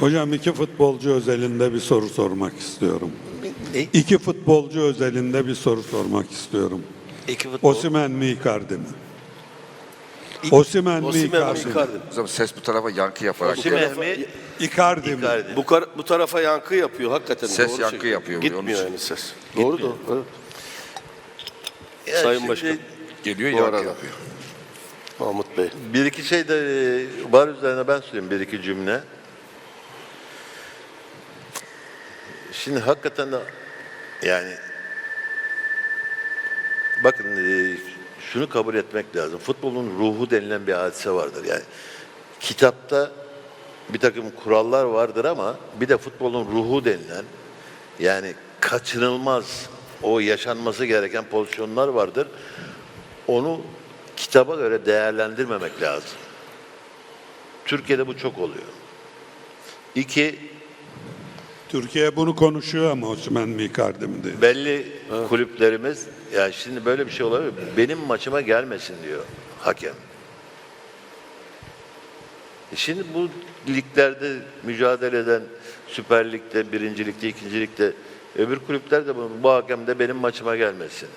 Hocam iki futbolcu özelinde bir soru sormak istiyorum. Ne? İki futbolcu özelinde bir soru sormak istiyorum. İki futbol. Osimen mi Icardi mi? Osimen mi Osimhen mi Icardi mi? Icardi? O zaman ses bu tarafa yankı yaparak Osimhen mi? Icardi mi? Icardi. Bu, kar- bu tarafa yankı yapıyor hakikaten. Ses doğru yankı söylüyor. yapıyor, Gitmiyor yani ses. Doğru da. Evet. Ya Sayın şimdi Başkan. geliyor Bu yankı arada. yapıyor. Mahmut Bey. Bir iki şey de e, var üzerine ben söyleyeyim bir iki cümle. Şimdi hakikaten de yani bakın e, şunu kabul etmek lazım. Futbolun ruhu denilen bir hadise vardır. Yani kitapta bir takım kurallar vardır ama bir de futbolun ruhu denilen yani kaçınılmaz o yaşanması gereken pozisyonlar vardır. Onu kitaba göre değerlendirmemek lazım. Türkiye'de bu çok oluyor. İki, Türkiye bunu konuşuyor ama Osimen mi Icardi mi diye. belli kulüplerimiz, ya şimdi böyle bir şey olabilir. Benim maçıma gelmesin diyor hakem. E Şimdi bu liglerde mücadele eden Süper Lig'de, Birinci Lig'de, İkinci Lig'de öbür kulüpler de bunu, bu hakem de benim maçıma gelmesin.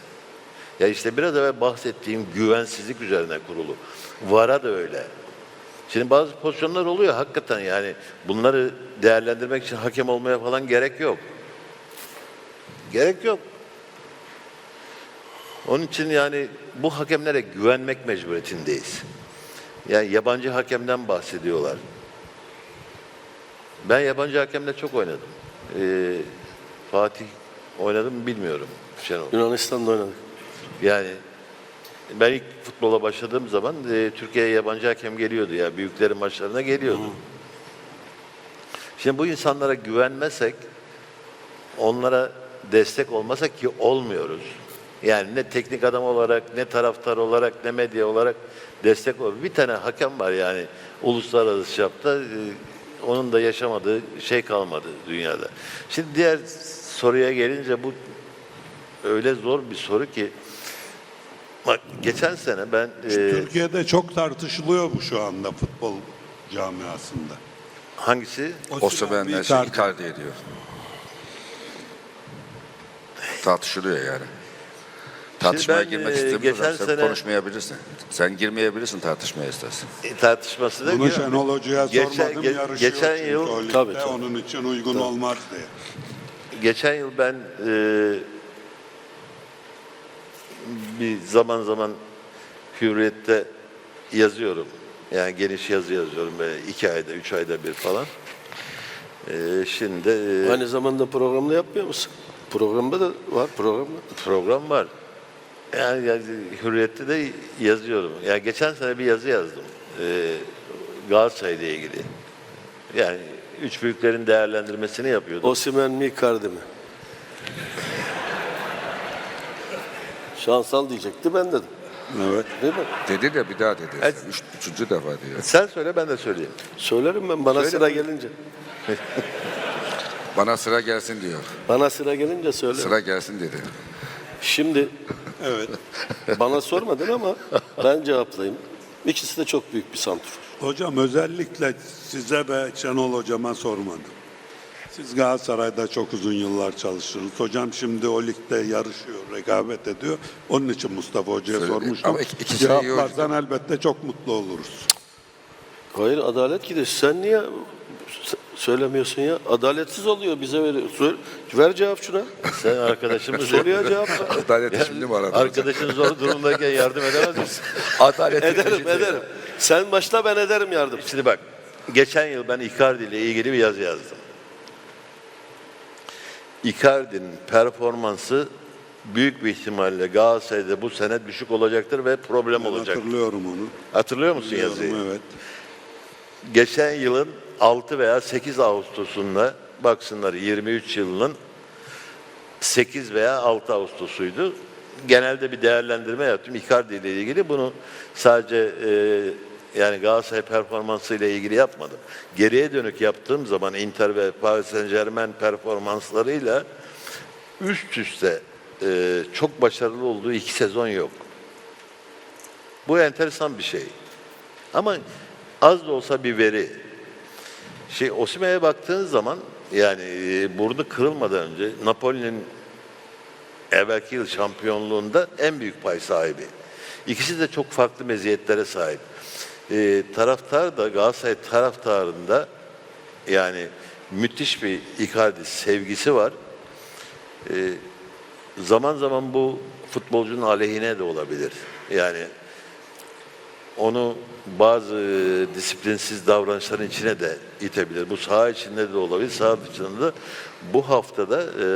Ya işte biraz evvel bahsettiğim güvensizlik üzerine kurulu. VAR'a da öyle. Şimdi bazı pozisyonlar oluyor hakikaten yani bunları değerlendirmek için hakem olmaya falan gerek yok. Gerek yok. Onun için yani bu hakemlere güvenmek mecburiyetindeyiz. Yani yabancı hakemden bahsediyorlar. Ben yabancı hakemle çok oynadım. Ee, Fatih oynadım bilmiyorum Şenol. Yunanistan'da oynadık. Yani ben ilk futbola başladığım zaman e, Türkiye'ye yabancı hakem geliyordu ya. Büyüklerin maçlarına geliyordu. Şimdi bu insanlara güvenmezsek, onlara destek olmasak ki olmuyoruz. Yani ne teknik adam olarak, ne taraftar olarak, ne medya olarak destek ol. Bir tane hakem var yani uluslararası çapta. e, Onun da yaşamadığı şey kalmadı dünyada. Şimdi diğer soruya gelince bu öyle zor bir soru ki Bak geçen sene ben e, Türkiye'de çok tartışılıyor bu şu anda futbol camiasında. hangisi? Osimhen ne Icardi? Icardi ediyor. Tartışılıyor yani. Tartışmaya ben, girmek e, istemiyorum. geçen Sen sene- konuşmayabilirsin. Sen girmeyebilirsin tartışmaya istersen. E, tartışması da Bunu. Şenol Hoca'ya Geçen- sormadım ge- yarışıyor geçen yıl- Tabii, tabii. onun için uygun olmaz diye. Geçen yıl ben e, bir zaman zaman Hürriyet'te yazıyorum. Yani geniş yazı yazıyorum böyle iki ayda, üç ayda bir falan. E, şimdi e, Aynı zamanda programda yapmıyor musun? Programda da var programda. program var. Yani, yani Hürriyet'te de yazıyorum. Yani geçen sene bir yazı yazdım. E, Galatasaray'la ilgili. Yani üç büyüklerin değerlendirmesini yapıyordum. Osimhen mi Icardi mi? Şansal diyecekti ben dedim. Evet. Değil mi? Dedi de bir daha dedi. Evet. Üç, üçüncü defa diyor. Sen söyle ben de söyleyeyim. Söylerim ben bana Söyle sıra gelince. Bana sıra gelsin diyor. Bana sıra gelince söylerim. Sıra gelsin dedi. Şimdi Evet. bana sormadın ama ben cevaplayayım. İkisi de çok büyük bir santrfor. Hocam özellikle size ve Şenol Hocama sormadım. Siz Galatasaray'da çok uzun yıllar çalıştınız. Hocam şimdi o ligde yarışıyor, rekabet ediyor. Onun için Mustafa Hoca'ya Söyle- sormuştum. ama iki- ikisi iyi Cevaplarsan elbette çok mutlu oluruz. Hayır adalet gidiyor. Sen niye s- söylemiyorsun ya? Adaletsiz oluyor bize veriyor. Ver cevap şuna. Sen arkadaşımız Soruya cevap ver. Adaleti şimdi mi aradın? Arkadaşın zor durumdayken yardım edemez misin? Adaleti ederim ederim. Sen başla ben ederim yardım. Şimdi bak, geçen yıl ben Icardi ile ilgili bir yazı yazdım. Icardi'nin performansı büyük bir ihtimalle Galatasaray'da bu sene düşük olacaktır ve problem Ben olacak. hatırlıyorum onu. Hatırlıyor musun Biliyorum, yazıyı? Evet. Geçen yılın 6 veya 8 Ağustos'unda baksınlar 23 yılının 8 veya 6 Ağustos'uydu. Genelde bir değerlendirme yaptım Icardi ile ilgili. Bunu sadece e, yani Galatasaray performansı ile ilgili yapmadım. Geriye dönük yaptığım zaman Inter ve Paris Saint Germain performanslarıyla üst üste e, çok başarılı olduğu iki sezon yok. Bu enteresan bir şey. Ama az da olsa bir veri. Şey Osimhen'e baktığın zaman yani e, burnu kırılmadan önce Napoli'nin evvelki yıl şampiyonluğunda en büyük pay sahibi. İkisi de çok farklı meziyetlere sahip. E, taraftar da Galatasaray taraftarında yani müthiş bir Icardi sevgisi var. E, zaman zaman bu futbolcunun aleyhine de olabilir. Yani onu bazı disiplinsiz davranışların içine de itebilir. Bu saha içinde de olabilir, saha dışında da. Bu haftada e,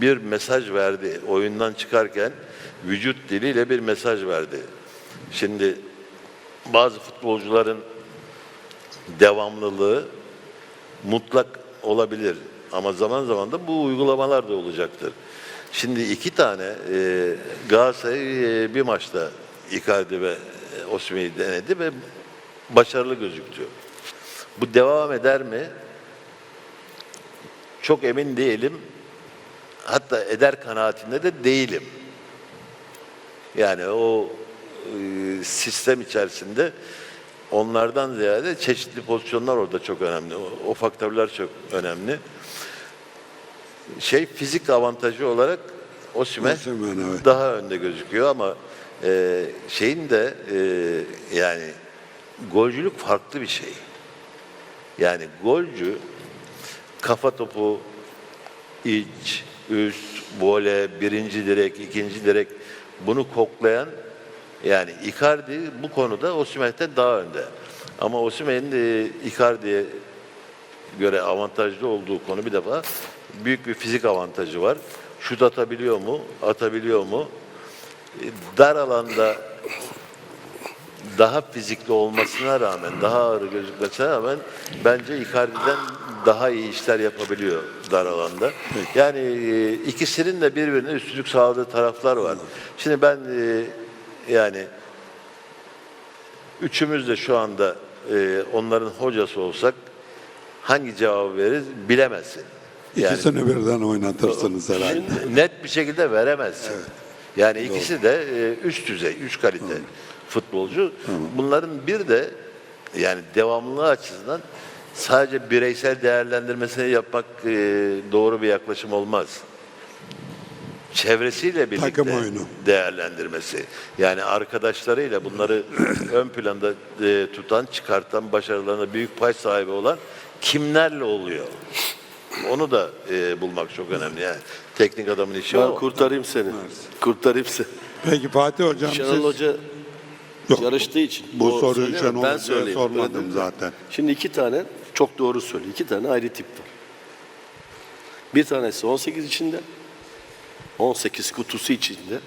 bir mesaj verdi. Oyundan çıkarken vücut diliyle bir mesaj verdi. Şimdi bazı futbolcuların devamlılığı mutlak olabilir. Ama zaman zaman da bu uygulamalar da olacaktır. Şimdi iki tane e, Galatasaray e, bir maçta Icardi ve e, Osimhen'i denedi ve başarılı gözüktü. Bu devam eder mi? Çok emin değilim. Hatta eder kanaatinde de değilim. Yani o e, sistem içerisinde onlardan ziyade çeşitli pozisyonlar orada çok önemli. O, o faktörler çok önemli. Şey fizik avantajı olarak Osimhen evet. daha önde gözüküyor ama e, şeyin de e, yani golcülük farklı bir şey. Yani golcü kafa topu iç, üst, vole, birinci direk, ikinci direk bunu koklayan yani Icardi bu konuda Osimhen'den daha önde. Ama Osimhen'in de Icardi'ye göre avantajlı olduğu konu bir defa büyük bir fizik avantajı var. Şut atabiliyor mu? Atabiliyor mu? E, Dar alanda daha fizikli olmasına rağmen, daha ağır gözükmesine rağmen bence Icardi'den daha iyi işler yapabiliyor dar alanda. Yani e, ikisinin de birbirine üstünlük sağladığı taraflar var. Şimdi ben e, yani üçümüz de şu anda e, onların hocası olsak hangi cevabı veririz bilemezsin. Yani İkisini birden oynatırsınız herhalde. net bir şekilde veremezsin. Yani ikisi de e, üst düzey, üst kalite futbolcu. Bunların bir de yani devamlılığı açısından sadece bireysel değerlendirmesini yapmak e, doğru bir yaklaşım olmaz. Çevresiyle birlikte Takım oyunu. değerlendirmesi. Yani arkadaşlarıyla bunları ön planda e, tutan, çıkartan, başarılarına büyük pay sahibi olan kimlerle oluyor? Onu da e, bulmak çok önemli. Yani teknik adamın işi Ben o. kurtarayım seni. Kurtarayım seni. Peki Fatih Hocam Şenol siz Hoca Yok, yarıştığı için. bu o soruyu. Şenol ben söyleyeyim. sormadım zaten. Şimdi iki tane çok doğru söylüyor. İki tane ayrı tip var. Bir tanesi 18 içinde, 18 kutusu içinde.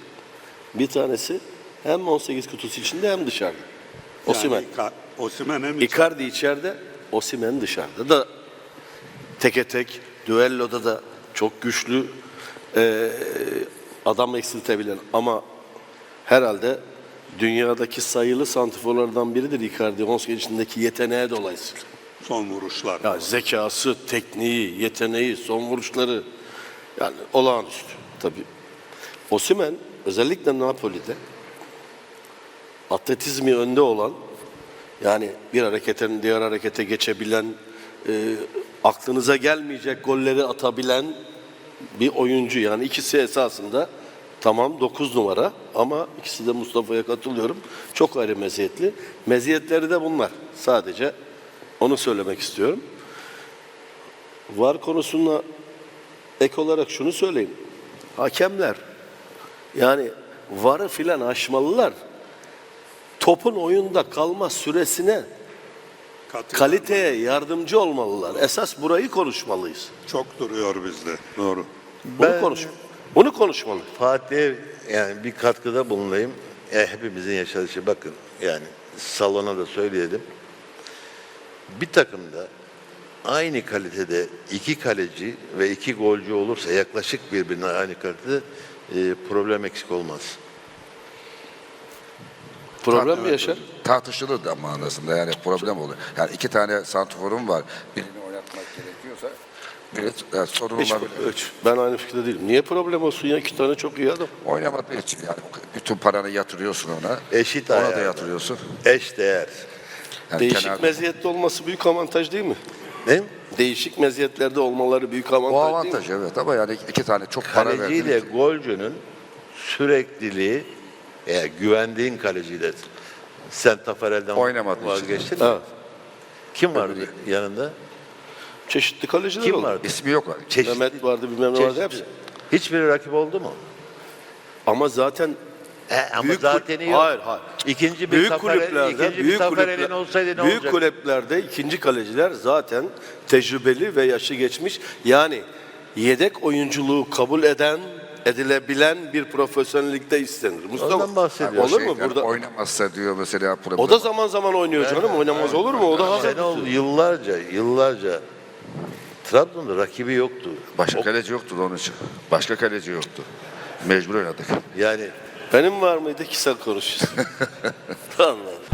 Bir tanesi hem 18 kutusu içinde hem dışarıda. Osimhen. Yani Osimhen hem Icardi içeride, Osimhen dışarıda da teke tek, düelloda da çok güçlü eee, adam eksiltebilen ama herhalde dünyadaki sayılı santiforlardan biridir Icardi 18 yaşındaki yeteneğe dolayısıyla. son vuruşlar. Ya zekası, tekniği, yeteneği, son vuruşları yani olağanüstü tabii. Osimhen özellikle Napoli'de atletizmi önde olan yani bir hareketten diğer harekete geçebilen e, aklınıza gelmeyecek golleri atabilen bir oyuncu. Yani ikisi esasında tamam 9 numara ama ikisi de Mustafa'ya katılıyorum. Çok ayrı meziyetli. Meziyetleri de bunlar. Sadece onu söylemek istiyorum. Var konusuna ek olarak şunu söyleyeyim. Hakemler yani varı filan aşmalılar. Topun oyunda kalma süresine, Katılıyorum. kaliteye yardımcı olmalılar. Esas burayı konuşmalıyız. Çok duruyor bizde. Doğru. Bunu Ben- konuş. Bunu konuşmalı. Fatih'e yani bir katkıda bulunayım. E, hepimizin yaşadığı şey bakın yani salona da söyleyelim. Bir takımda aynı kalitede iki kaleci ve iki golcü olursa yaklaşık birbirine aynı kalitede e, problem eksik olmaz. Problem mi yaşar? Tartışılır da manasında yani problem olur. Yani iki tane santiforum var. Birini oynatmak gerekiyorsa bir e, sorun Hiç, olabilir. hiç. Ben aynı fikirde değilim. Niye problem olsun ya? İki tane çok iyi adam. Oynamadığı için yani bütün paranı yatırıyorsun ona. Eşit Ona da ayarda. yatırıyorsun. Eş değer. Yani Değişik kenar- meziyette olması büyük avantaj değil mi? Ne? Değişik meziyetlerde olmaları büyük avantaj, o değil mi? avantaj evet ama yani iki tane çok para Kaleciyle verdiğiniz golcünün sürekliliği eğer güvendiğin kaleciyle sen Tafarel'den Oynamadığı için. vazgeçtin mi? Evet. Kim vardı yanında? Çeşitli kaleciler Kim oldu. vardı? ismi yok. Çeşitli. Mehmet vardı bilmem ne vardı Çeşitli. hepsi. Hiçbiri rakip oldu mu? Ama zaten E, ama büyük zaten iyi. Hayır hayır. İkinci bir büyük Tafarel, kulüplerde ikinci bir büyük Tafarel'in kulüpler, olsaydı ne büyük olacak? kulüplerde ikinci kaleciler zaten tecrübeli ve yaşı geçmiş. Yani yedek oyunculuğu kabul eden edilebilen bir profesyonellikte istenir. Mustafa Ondan bahsediyorum. olur mu burada? Oynamazsa diyor mesela problem. O da zaman zaman oynuyor canım. Oynamaz olur mu? O da hazır. Şenol yıllarca, yıllarca Trabzon'da rakibi yoktu. Başka kaleci yoktu onun için. Başka kaleci yoktu. Mecbur oynadık. Yani Benim var mıydı ki sen konuşuyorsun? Anladım.